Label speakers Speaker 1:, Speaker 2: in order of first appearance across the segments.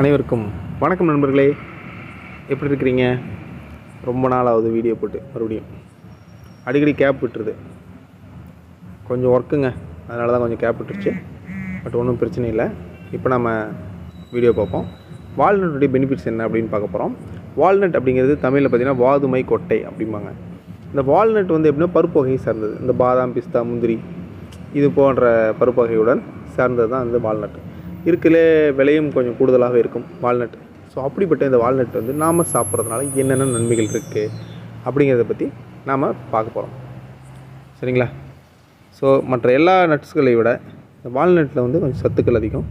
Speaker 1: அனைவருக்கும் வணக்கம் நண்பர்களே. எப்படி இருக்கிறீங்க? ரொம்ப நாள் ஆகுது வீடியோ போட்டு மறுபடியும். அடிக்கடி கேப் விட்டுருது. கொஞ்சம் ஒர்க்குங்க அதனால தான் கொஞ்சம் கேப் விட்டுருச்சு. பட் ஒன்றும் பிரச்சனை இல்லை. இப்போ நம்ம வீடியோ பார்ப்போம். வால்நட்டுடைய பெனிஃபிட்ஸ் என்ன அப்படின்னு பார்க்க போகிறோம் வால்நட் அப்படிங்கிறது தமிழில் பார்த்தீங்கன்னா வாதுமை கொட்டை அப்படிம்பாங்க. இந்த வால்நட் வந்து எப்படின்னா பருப்பு வகையை சார்ந்தது. இந்த பாதாம் பிஸ்தா முந்திரி இது போன்ற பருப்பு வகையுடன் சார்ந்தது தான் இந்த வால்நட் இருக்கலே விலையும் கொஞ்சம் கூடுதலாக இருக்கும் வால்நட். ஸோ அப்படிப்பட்ட இந்த வால்நட் வந்து நாம் சாப்பிட்றதுனால என்னென்ன நன்மைகள் இருக்குது அப்படிங்கிறத பற்றி நாம் பார்க்க போகிறோம் சரிங்களா? ஸோ மற்ற எல்லா நட்ஸ்களை விட இந்த வால்நட்டில் வந்து கொஞ்சம் சத்துக்கள் அதிகம்.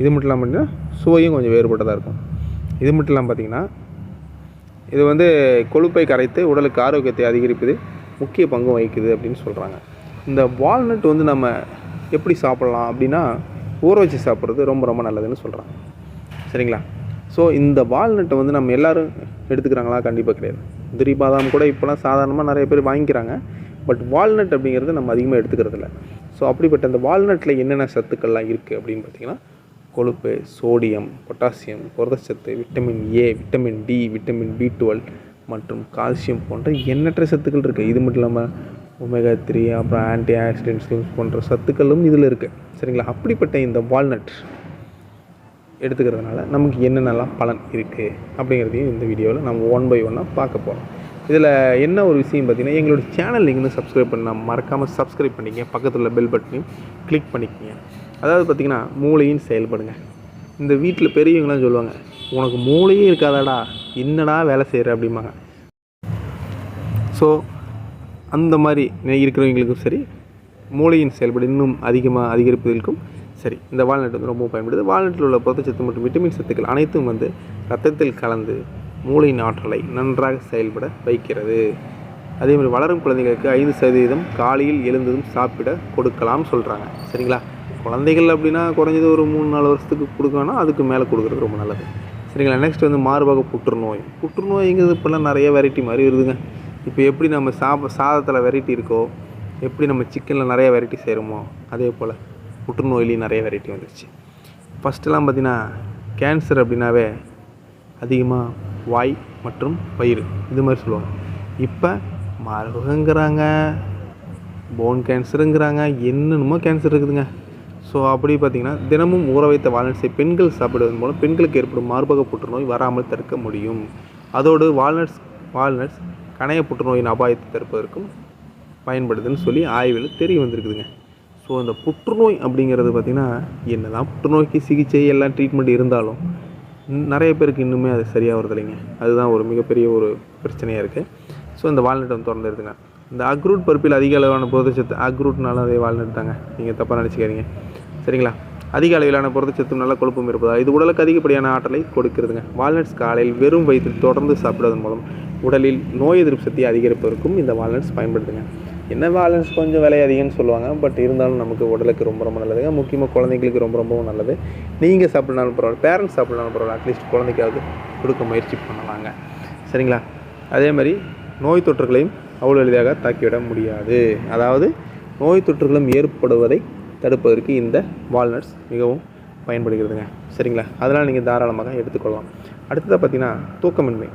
Speaker 1: இது மட்டும் இல்லாமல் பார்த்திங்கன்னா சுவையும் கொஞ்சம் வேறுபட்டதாக இருக்கும். இது மட்டும் இல்லாமல் பார்த்தீங்கன்னா இது வந்து கொழுப்பை கரைத்து உடலுக்கு ஆரோக்கியத்தை அதிகரிப்பது முக்கிய பங்கு வகிக்குது அப்படின்னு சொல்கிறாங்க இந்த வால்நட் வந்து நம்ம எப்படி சாப்பிட்லாம் அப்படின்னா ஊற வச்சு சாப்பிட்றது ரொம்ப ரொம்ப நல்லதுன்னு சொல்கிறாங்க சரிங்களா? ஸோ இந்த வால்நட்டை வந்து நம்ம எல்லோரும் எடுத்துக்கிறாங்களா? கண்டிப்பாக கிடையாது. முந்திரி பாதாம் கூட இப்போலாம் சாதாரணமாக நிறைய பேர் வாங்கிக்கிறாங்க. பட் வால்நட் அப்படிங்கிறது நம்ம அதிகமாக எடுத்துக்கிறது இல்லை ஸோ அப்படிப்பட்ட அந்த வால்நட்டில் என்னென்ன சத்துக்கள்லாம் இருக்குது அப்படின்னு பார்த்தீங்கன்னா கொழுப்பு சோடியம் பொட்டாசியம் புரதச்சத்து vitamin A vitamin D vitamin B twelve மற்றும் கால்சியம் போன்ற எண்ணற்ற சத்துக்கள் இருக்குது இது மட்டும் இல்லாமல் ஒமேகா த்ரீ அப்புறம் ஆன்டி ஆக்சிடென்ட்ஸ் போன்ற சத்துக்களும் இதில் இருக்குது சரிங்களா? அப்படிப்பட்ட இந்த வால்நட் எடுத்துக்கிறதுனால நமக்கு என்னென்னலாம் பலன் இருக்குது அப்படிங்கிறதையும் இந்த வீடியோவில் நம்ம ஒன் பை ஒன்னாக பார்க்க போகிறோம் இதில் என்ன ஒரு விஷயம் பார்த்தீங்கன்னா எங்களோட சேனல் நீங்கள் இன்னும் சப்ஸ்கிரைப் பண்ணால் மறக்காமல் சப்ஸ்கிரைப் பண்ணிக்கங்க. பக்கத்தில் உள்ள பெல் பட்டனையும் கிளிக் பண்ணிக்கங்க. அதாவது பார்த்திங்கன்னா மூளையும் செயல்படுங்க. இந்த வீட்டில் பெரியவங்களாம் சொல்லுவாங்க உனக்கு மூளையே இருக்காதாடா என்னடா வேலை செய்கிற அப்படிம்பாங்க. ஸோ அந்த மாதிரி இருக்கிறவங்களுக்கும் சரி மூளையின் செயல்பாடு இன்னும் அதிகமாக அதிகரிப்பதற்கும் சரி இந்த வால்நட் வந்து ரொம்ப பயன்படுது. வால்நட்டில் உள்ள புரதச்சத்து மற்றும் விட்டமின் சத்துக்கள் அனைத்தும் வந்து ரத்தத்தில் கலந்து மூளையின் ஆற்றலை நன்றாக செயல்பட வைக்கிறது. அதே மாதிரி வளரும் குழந்தைகளுக்கு ஐந்து சதவீதம் காலையில் எழுந்ததும் சாப்பிட கொடுக்கலாம் சொல்கிறாங்க சரிங்களா? குழந்தைகள் அப்படின்னா குறைஞ்சது ஒரு மூணு நாலு வருஷத்துக்கு கொடுக்கணும் அதுக்கு மேலே கொடுக்குறது ரொம்ப நல்லது. சரிங்களா? நெக்ஸ்ட் வந்து மார்பக புற்றுநோய். புற்றுநோய்ங்கிறது இப்போல்லாம் நிறைய வெரைட்டி மாதிரி வருதுங்க. இப்போ எப்படி நம்ம சாப்ப சாதத்தில் வெரைட்டி இருக்கோ எப்படி நம்ம சிக்கனில் நிறைய வெரைட்டி செய்கிறோமோ அதே போல் புற்றுநோயிலையும் நிறைய வெரைட்டி வந்துருச்சு. ஃபஸ்ட்டெல்லாம் பார்த்தீங்கன்னா கேன்சர் அப்படின்னாவே அதிகமாக வாய் மற்றும் பயிர் இது மாதிரி சொல்லுவாங்க. இப்போ மார்பகங்கிறாங்க போன் கேன்சருங்கிறாங்க என்னென்னமோ கேன்சர் இருக்குதுங்க. ஸோ அப்படி பார்த்திங்கன்னா தினமும் ஊற வைத்த வால்நட்ஸை பெண்கள் சாப்பிடுவதன் மூலம் பெண்களுக்கு ஏற்படும் மார்பக புற்றுநோய் வராமல் தடுக்க முடியும். அதோடு வால்நட்ஸ் வால்நட்ஸ் கணைய புற்றுநோயின் அபாயத்தை தடுப்பதற்கும் பயன்படுதுன்னு சொல்லி ஆய்வில் தெரிய வந்திருக்குதுங்க. ஸோ இந்த புற்றுநோய் அப்படிங்கிறது பார்த்திங்கன்னா என்ன தான் புற்றுநோய்க்கு சிகிச்சை எல்லாம் ட்ரீட்மெண்ட் இருந்தாலும் நிறைய பேருக்கு இன்னுமே அது சரியாக வருது இல்லைங்க அதுதான் ஒரு மிகப்பெரிய ஒரு பிரச்சனையாக இருக்குது ஸோ இந்த வால்நட்டம் வந்து இந்த அக்ரூட் பருப்பில் அதிக அளவான புரதச்சத்து அக்ரூட்னால அதே வால்நட் தாங்க. நீங்கள் தப்பாக நினச்சிக்காதீங்க. சரிங்களா? அதிக அளவிலான புரதச்சத்தும் நல்ல கொழுப்பும் இருப்பதால் இது உடலுக்கு அதிகப்படியான ஆற்றலை கொடுக்கிறதுங்க. வால்நட்ஸ் காலையில் வெறும் வயிற்றில் தொடர்ந்து சாப்பிடுவதன் மூலம் உடலில் நோய் எதிர்ப்பு சக்தியை அதிகரிப்பதற்கும் இந்த வால்நட்ஸ் பயன்படுத்துங்க என்ன வால்நட்ஸ் கொஞ்சம் விலை அதிகம்னு சொல்லுவாங்க பட் இருந்தாலும் நமக்கு உடலுக்கு ரொம்ப ரொம்ப நல்லதுங்க. முக்கியமாக குழந்தைங்களுக்கு ரொம்ப ரொம்பவும் நல்லது. நீங்கள் சாப்பிட்னாலும் பரவாயில்ல பேரண்ட்ஸ் சாப்பிட்னாலும் பரவாயில்ல அட்லீஸ்ட் குழந்தைக்காவது கொடுக்க முயற்சி பண்ணலாங்க. சரிங்களா? அதே மாதிரி நோய் தொற்றுகளையும் அவ்வளோ எளிதாக தாக்கிவிட முடியாது. அதாவது நோய் தொற்றுகளும் ஏற்படுவதை தடுப்பதற்கு இந்த வால்நட்ஸ் மிகவும் பயன்படுகிறதுங்க. சரிங்களா? அதனால் நீங்கள் தாராளமாக எடுத்துக்கொள்ளலாம். அடுத்ததாக பார்த்தீங்கன்னா தூக்கமின்மை.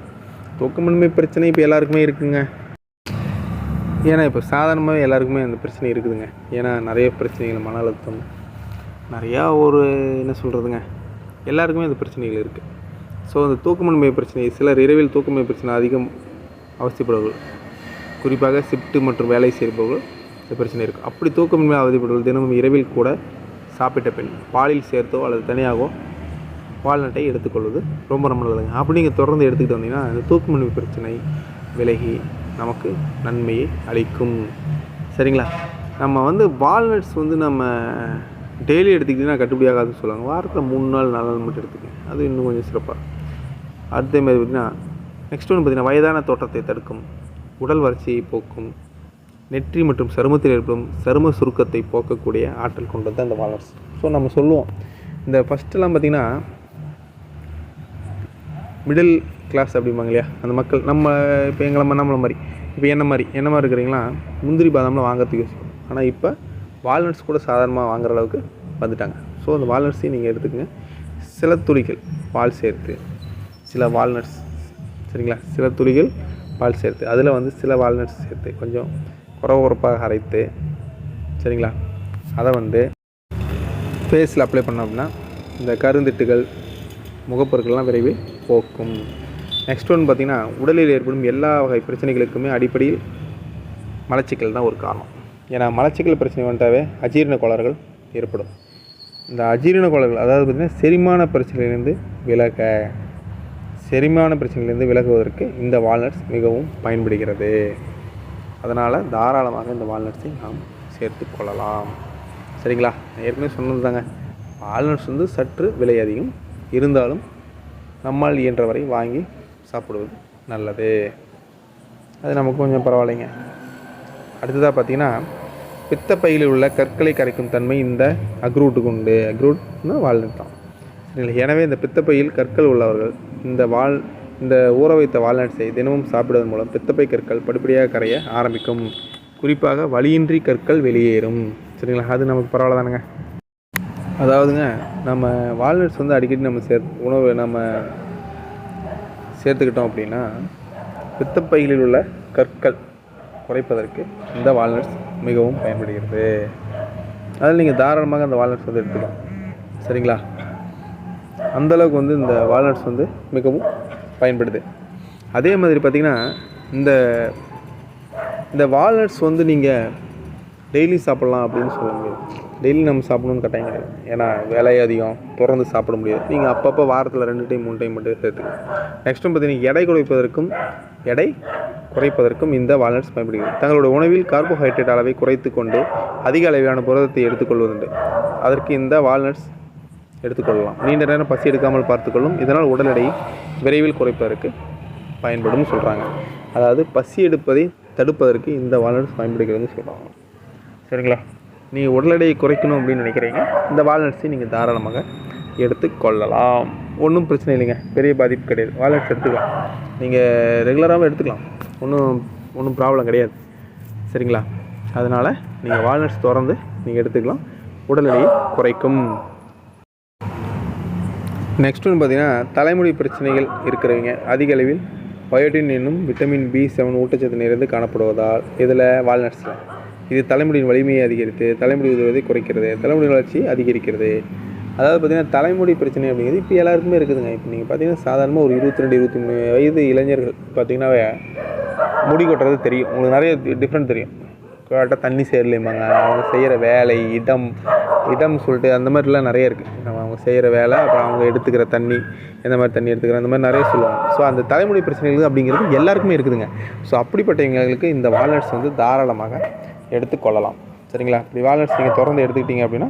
Speaker 1: தூக்கமின்மை பிரச்சனை இப்போ எல்லாருக்குமே இருக்குதுங்க ஏன்னா இப்போ சாதாரணமாகவே எல்லாருக்குமே அந்த பிரச்சனை இருக்குதுங்க. ஏன்னா நிறைய பிரச்சனைகள் மன அழுத்தம் நிறையா ஒரு என்ன சொல்கிறதுங்க எல்லாருக்குமே அந்த பிரச்சனைகள் இருக்குது ஸோ அந்த தூக்கமின்மை பிரச்சனை சிலர் இரவில் தூக்கமின்மை பிரச்சனை அதிகம் அவசியப்படுவர்கள் குறிப்பாக ஷிஃப்ட்டு மற்றும் வேலை செய்பவர்கள் பிரச்சனை இருக்குது அப்படி தூக்கமின்மை அவதிப்படுவது தினமும் இரவில் கூட சாப்பிட்ட பின் பாலில் சேர்த்தோ அல்லது தனியாகவோ வால்நட்டை எடுத்துக்கொள்வது ரொம்ப ரொம்ப நல்லதுங்க. அப்படி நீங்கள் தொடர்ந்து எடுத்துக்கிட்டு வந்தீங்கன்னா அந்த தூக்கமின்மை பிரச்சனை விலகி நமக்கு நன்மையை அளிக்கும். சரிங்களா? நம்ம வந்து வால்நட்ஸ் வந்து நம்ம டெய்லி எடுத்துக்கிட்டிங்கன்னா கட்டுப்படியாகாதுன்னு சொல்லுவாங்க. வாரத்தில் மூணு நாள் நாலு நாள் மட்டும் எடுத்துக்கேன் அது இன்னும் கொஞ்சம் சிறப்பாக அதே மாதிரி பார்த்திங்கன்னா நெக்ஸ்ட் ஒன்று பார்த்திங்கன்னா வயதான தோற்றத்தை தடுக்கும். உடல் வறட்சியை போக்கும். நெற்றி மற்றும் சருமத்தில் ஏற்படும் சரும சுருக்கத்தை போக்கக்கூடிய ஆற்றல் கொண்டது தான் இந்த வால்நட்ஸ் ஸோ நம்ம சொல்லுவோம். இந்த ஃபஸ்ட்டெல்லாம் பார்த்திங்கன்னா மிடில் கிளாஸ் அப்படிம்பாங்க இல்லையா? அந்த மக்கள் நம்ம இப்போ எங்களை நம்மளை மாதிரி. இப்போ என்ன மாதிரி என்ன மாதிரி இருக்கிறீங்களா? முந்திரி பாதாம்லாம் வாங்குறதுக்கு யோசிப்போம் ஆனால் இப்போ வால்நட்ஸ் கூட சாதாரணமாக வாங்குற அளவுக்கு வந்துட்டாங்க. ஸோ அந்த வால்நட்ஸையும் நீங்கள் எடுத்துக்கங்க. சில துளிகள் பால் சேர்த்து சில வால்நட்ஸ் சரிங்களா? சில துளிகள் பால் சேர்த்து அதில் வந்து சில வால்நட்ஸ் சேர்த்து கொஞ்சம் குறவு குறப்பாக அரைத்து சரிங்களா? அதை வந்து ஃபேஸில் அப்ளை பண்ணோம் அப்படின்னா இந்த கருந்திட்டுகள் முகப்பொருட்கள்லாம் விரைவில் போக்கும். நெக்ஸ்ட் ஒன் பார்த்திங்கன்னா உடலில் ஏற்படும் எல்லா வகை பிரச்சனைகளுக்குமே அடிப்படையில் மலச்சிக்கல் தான் ஒரு காரணம். ஏன்னா மலச்சிக்கல் பிரச்சனை வந்துட்டாவே அஜீரண கோளாறுகள் ஏற்படும். இந்த அஜீரண கோளாறுகள் அதாவது பார்த்திங்கன்னா செரிமான பிரச்சனையிலேருந்து விலக செரிமான பிரச்சனையிலேருந்து விலகுவதற்கு இந்த வால்நட்ஸ் மிகவும் பயன்படுகிறது. அதனால் தாராளமாக இந்த வால்நட்ஸை நாம் சேர்த்து கொள்ளலாம். சரிங்களா? ஏற்கனவே சொன்னது தாங்க வால்நட்ஸ் வந்து சற்று விலை அதிகம். இருந்தாலும் நம்மால் இயன்றவரை வாங்கி சாப்பிடுவது நல்லது. அது நமக்கு கொஞ்சம் பரவாயில்லைங்க. அடுத்ததாக பார்த்தீங்கன்னா பித்தப்பையில் உள்ள கற்களை கரைக்கும் தன்மை இந்த அக்ரூட்டுக்கு உண்டு. அக்ரூட்னா வால்நட் தான். சரிங்களா? எனவே இந்த பித்தப்பையில் கற்கள் உள்ளவர்கள் இந்த வால் இந்த ஊற வைத்த வால்நட்ஸை தினமும் சாப்பிடுவதன் மூலம் பித்தப்பை கற்கள் படிப்படியாக கரைய ஆரம்பிக்கும். குறிப்பாக வலியின்றி கற்கள் வெளியேறும். சரிங்களா? அது நமக்கு பரவாயில்ல தானுங்க அதாவதுங்க நம்ம வால்நட்ஸ் வந்து அடிக்கடி நம்ம சேர் உணவு நம்ம சேர்த்துக்கிட்டோம் அப்படின்னா பித்தப்பைகளில் உள்ள கற்கள் குறைப்பதற்கு இந்த வால்நட்ஸ் மிகவும் பயன்படுகிறது. அதில் நீங்கள் தாராளமாக அந்த வால்நட்ஸ் வந்து எடுத்துக்கலாம். சரிங்களா? அந்தளவுக்கு வந்து இந்த வால்நட்ஸ் வந்து மிகவும் பயன்படுது. அதே மாதிரி பார்த்திங்கன்னா இந்த இந்த வால்நட்ஸ் வந்து நீங்கள் டெய்லி சாப்பிட்லாம் அப்படின்னு சொல்ல முடியாது டெய்லி நம்ம சாப்பிடணும்னு கட்டாயம் கிடையாது. ஏன்னா வேலை அதிகம் தொடர்ந்து சாப்பிட முடியாது. நீங்கள் அப்பப்போ வாரத்தில் ரெண்டு டைம் மூணு டைம் மட்டும் சேர்த்துக்கலாம் நெக்ஸ்ட்டு பார்த்தீங்கன்னா எடை குறைப்பதற்கும் எடை குறைப்பதற்கும் இந்த வால்நட்ஸ் பயன்படுகிறது. தங்களுடைய உணவில் கார்போஹைட்ரேட் அளவை குறைத்து கொண்டு அதிக அளவிலான புரதத்தை எடுத்துக்கொள்வதுண்டு. அதற்கு இந்த வால்நட்ஸ் எடுத்துக்கொள்ளலாம். நீண்ட நேரம் பசி எடுக்காமல் பார்த்துக்கொள்ளும். இதனால் உடல் எடையை விரைவில் குறைப்பதற்கு பயன்படும் சொல்கிறாங்க அதாவது பசி எடுப்பதை தடுப்பதற்கு இந்த வால்நட்ஸ் பயன்படுகிறதுன்னு சொல்கிறாங்க சரிங்களா? நீங்கள் உடல் எடையை குறைக்கணும் அப்படின்னு நினைக்கிறீங்க. இந்த வால்நட்ஸை நீங்கள் தாராளமாக எடுத்துக்கொள்ளலாம் ஒன்றும் பிரச்சனை இல்லைங்க. பெரிய பாதிப்பு கிடையாது. வால்நட்ஸ் எடுத்துக்கலாம். நீங்கள் ரெகுலராகவும் எடுத்துக்கலாம். ஒன்றும் ஒன்றும் ப்ராப்ளம் கிடையாது. சரிங்களா? அதனால் நீங்கள் வால்நட்ஸ் திறந்து நீங்கள் எடுத்துக்கலாம். உடல் எடையை குறைக்கும். நெக்ஸ்ட் ஒன்று பார்த்தீங்கன்னா தலைமுடி பிரச்சனைகள் இருக்கிறவங்க. அதிக அளவில் பயோட்டின் என்னும் விட்டமின் பி செவன் ஊட்டச்சத்து நிறைந்து காணப்படுவதால் இதில் வால்நட்ஸில் இது தலைமுடியின் வலிமையை அதிகரித்து தலைமுடி உதவுவதை குறைக்கிறது தலைமுடி வளர்ச்சி அதிகரிக்கிறது. அதாவது பார்த்திங்கன்னா தலைமுடி பிரச்சனை அப்படிங்கிறது இப்போ எல்லாருக்குமே இருக்குதுங்க. இப்போ நீங்கள் பார்த்தீங்கன்னா சாதாரணமாக ஒரு இருபத்தி ரெண்டு இருபத்தி மூணு வயது இளைஞர்கள் பார்த்தீங்கன்னாவே முடி கொட்டுறது தெரியும். உங்களுக்கு நிறைய டிஃப்ரெண்ட் தெரியும். கரெக்டாக தண்ணி சேரலைம்பாங்க. அவங்க செய்கிற வேலை இடம் இடம் சொல்லிட்டு அந்த மாதிரிலாம் நிறைய இருக்குது செய்கிற வேலை அப்புறம் அவங்க எடுத்துக்கிற தண்ணி எந்த மாதிரி தண்ணி எடுத்துக்கிற அந்த மாதிரி நிறைய சொல்லுவாங்க. ஸோ அந்த தலைமுடி பிரச்சனைகள் அப்படிங்கிறது எல்லாருக்குமே இருக்குதுங்க. ஸோ அப்படிப்பட்டவங்களுக்கு இந்த வால்நட்ஸ் வந்து தாராளமாக எடுத்துக்கொள்ளலாம் சரிங்களா? இப்படி வால்நட்ஸ் நீங்கள் தொடர்ந்து எடுத்துக்கிட்டீங்க அப்படின்னா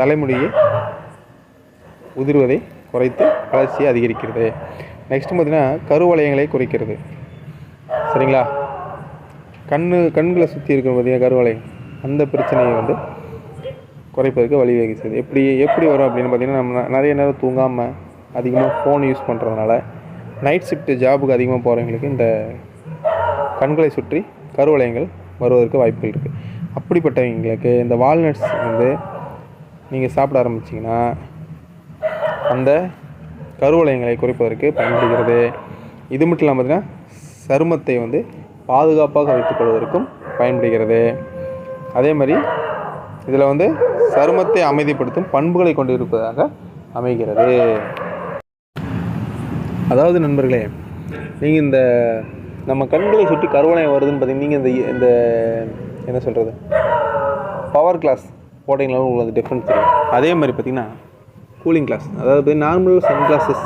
Speaker 1: தலைமுடியை உதிர்வதை குறைத்து வளர்ச்சியை அதிகரிக்கிறது. நெக்ஸ்ட் பார்த்தீங்கன்னா கருவளையங்களை குறைக்கிறது. சரிங்களா? கண்ணு கண்களை சுற்றி இருக்கிற பார்த்தீங்கன்னா கருவளையம் அந்த பிரச்சனையை வந்து குறைப்பதற்கு வழிவகை செய்யுது எப்படி எப்படி வரும் அப்படின்னு பார்த்தீங்கன்னா நம்ம நிறைய நேரம் தூங்காமல் அதிகமாக ஃபோன் யூஸ் பண்ணுறதுனால நைட் ஷிஃப்ட் ஜாபுக்கு அதிகமாக போகிறவங்களுக்கு இந்த கண்களை சுற்றி கருவளையங்கள் வருவதற்கு வாய்ப்புகள் இருக்குது அப்படிப்பட்டவங்களுக்கு இந்த வால்நட்ஸ் வந்து நீங்கள் சாப்பிட ஆரம்பிச்சிங்கன்னா அந்த கருவளையங்களை குறைப்பதற்கு பயன்படுகிறது. இது மட்டும் இல்லாமல் பார்த்தீங்கன்னா சருமத்தை வந்து பாதுகாப்பாக வைத்துக்கொள்வதற்கும் பயன்படுகிறது. அதே மாதிரி இதில் வந்து சருமத்தை அமைதிப்படுத்தும் பண்புகளை கொண்டு இருப்பதாக அமைகிறது. அதாவது நண்பர்களே நீங்கள் இந்த நம்ம கண்களை சுற்றி கருவளையம் வருதுன்னு பார்த்தீங்கன்னா நீங்கள் இந்த இந்த என்ன சொல்கிறது பவர் கிளாஸ் போட்டிங்கனாலும் உங்களுக்கு அது டிஃப்ரென்ஸ் தெரியும். அதே மாதிரி பார்த்தீங்கன்னா கூலிங் கிளாஸ் அதாவது normal sun glasses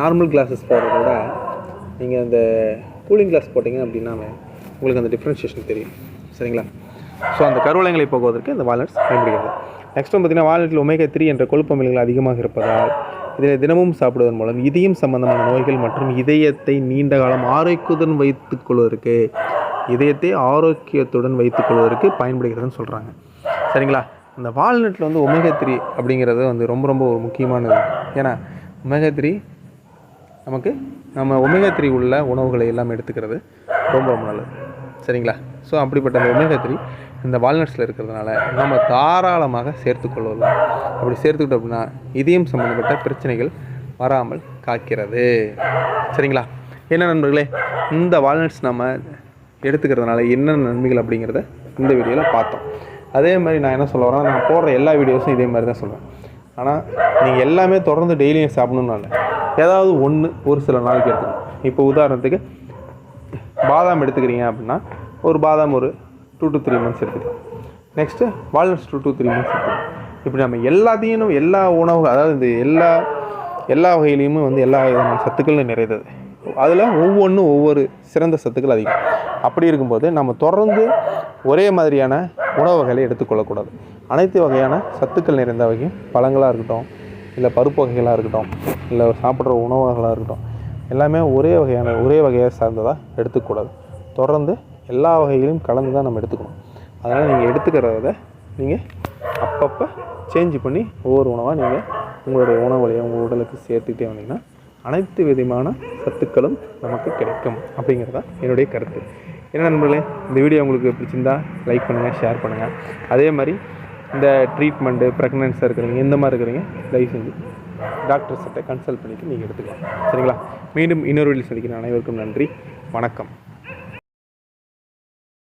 Speaker 1: normal glasses போடுறத விட நீங்கள் அந்த கூலிங் கிளாஸ் போட்டிங்க அப்படின்னா உங்களுக்கு அந்த டிஃப்ரென்ஷியேஷன் தெரியும். சரிங்களா? ஸோ அந்த கருவளையங்களை போக்குவதற்கு இந்த வால்நட்ஸ் பயன்படுகிறது. நெக்ஸ்ட் வந்து பார்த்தீங்கன்னா வால்நட்டில் ஒமேகா த்ரீ என்ற கொழுப்பமில்கள் அதிகமாக இருப்பதால் இதனை தினமும் சாப்பிடுவதன் மூலம் இதயம் சம்பந்தமான நோய்கள் மற்றும் இதயத்தை நீண்ட காலம் ஆரோக்கியத்துடன் வைத்துக் கொள்வதற்கு இதயத்தை ஆரோக்கியத்துடன் வைத்துக் கொள்வதற்கு பயன்படுகிறதுன்னு சொல்கிறாங்க சரிங்களா? இந்த வால்நட்டில் வந்து ஒமேகா த்ரீ அப்படிங்கிறது வந்து ரொம்ப ரொம்ப ஒரு முக்கியமானது. ஏன்னா ஒமேகா த்ரீ நமக்கு நம்ம ஒமேகா த்ரீ உள்ள உணவுகளை எல்லாம் எடுத்துக்கிறது ரொம்ப ரொம்ப நல்லது. சரிங்களா? ஸோ அப்படிப்பட்ட அந்த ஒமேகா த்ரீ இந்த வால்நட்ஸில் இருக்கிறதுனால நம்ம தாராளமாக சேர்த்துக்கொள்ளலாம் அப்படி சேர்த்துக்கிட்டோம் அப்படின்னா இதயம் சம்மந்தப்பட்ட பிரச்சனைகள் வராமல் காக்கிறது. சரிங்களா? என்ன நண்பர்களே இந்த வால்நட்ஸ் நம்ம எடுத்துக்கிறதுனால என்னென்ன நன்மைகள் அப்படிங்கிறத இந்த வீடியோவில் பார்த்தோம். அதே மாதிரி நான் என்ன சொல்ல வரேன் நான் போடுற எல்லா வீடியோஸும் இதே மாதிரி தான் சொல்கிறேன் ஆனால் நீங்கள் எல்லாமே தொடர்ந்து டெய்லியும் சாப்பிடணும்னு ஏதாவது ஒன்று ஒரு சில நாளைக்கு எடுத்துக்கணும். இப்போ உதாரணத்துக்கு பாதாம் எடுத்துக்கிறீங்க அப்படின்னா ஒரு பாதாம் ஒரு டூ டு த்ரீ மந்த்ஸ் எடுத்துக்கலாம் next walnuts two to three months எடுத்துக்கலாம் இப்படி நம்ம எல்லாத்தையும் எல்லா உணவு அதாவது இந்த எல்லா எல்லா வகையிலையுமே வந்து எல்லா விதமான சத்துக்களும் நிறைந்தது. அதில் ஒவ்வொன்றும் ஒவ்வொரு சிறந்த சத்துக்கள் அதிகம். அப்படி இருக்கும்போது நம்ம தொடர்ந்து ஒரே மாதிரியான உணவு வகைகளை எடுத்துக்கொள்ளக்கூடாது. அனைத்து வகையான சத்துக்கள் நிறைந்த வகையும் பழங்களாக இருக்கட்டும் இல்லை பருப்பு வகைகளாக இருக்கட்டும் இல்லை சாப்பிட்ற உணவுகளாக இருக்கட்டும் எல்லாமே ஒரே வகையான ஒரே வகையை சார்ந்ததாக எடுத்துக்கூடாது தொடர்ந்து எல்லா வகையிலும் கலந்து தான் நம்ம எடுத்துக்கணும். அதனால் நீங்கள் எடுத்துக்கிறத நீங்கள் அப்பப்போ சேஞ்ச் பண்ணி ஒவ்வொரு உணவாக நீங்கள் உங்களுடைய உணவுலையை உங்கள் உடலுக்கு சேர்த்துக்கிட்டே வந்தீங்கன்னா அனைத்து விதமான சத்துக்களும் நமக்கு கிடைக்கும் அப்படிங்கிறது தான் என்னுடைய கருத்து. என்ன நண்பர்களே இந்த வீடியோ உங்களுக்கு பிடிச்சிருந்தா லைக் பண்ணுங்கள் ஷேர் பண்ணுங்கள் அதே மாதிரி இந்த ட்ரீட்மெண்ட்டு ப்ரெக்னென்ஸாக இருக்கிறீங்க இந்த மாதிரி இருக்கிறீங்க தயவு செஞ்சு டாக்டர்ஸ்கிட்ட கன்சல்ட் பண்ணிவிட்டு நீங்கள் எடுத்துக்கலாம். சரிங்களா? மீண்டும் இன்னொரு வீடியோ சந்திக்கிறேன். அனைவருக்கும் நன்றி. வணக்கம்.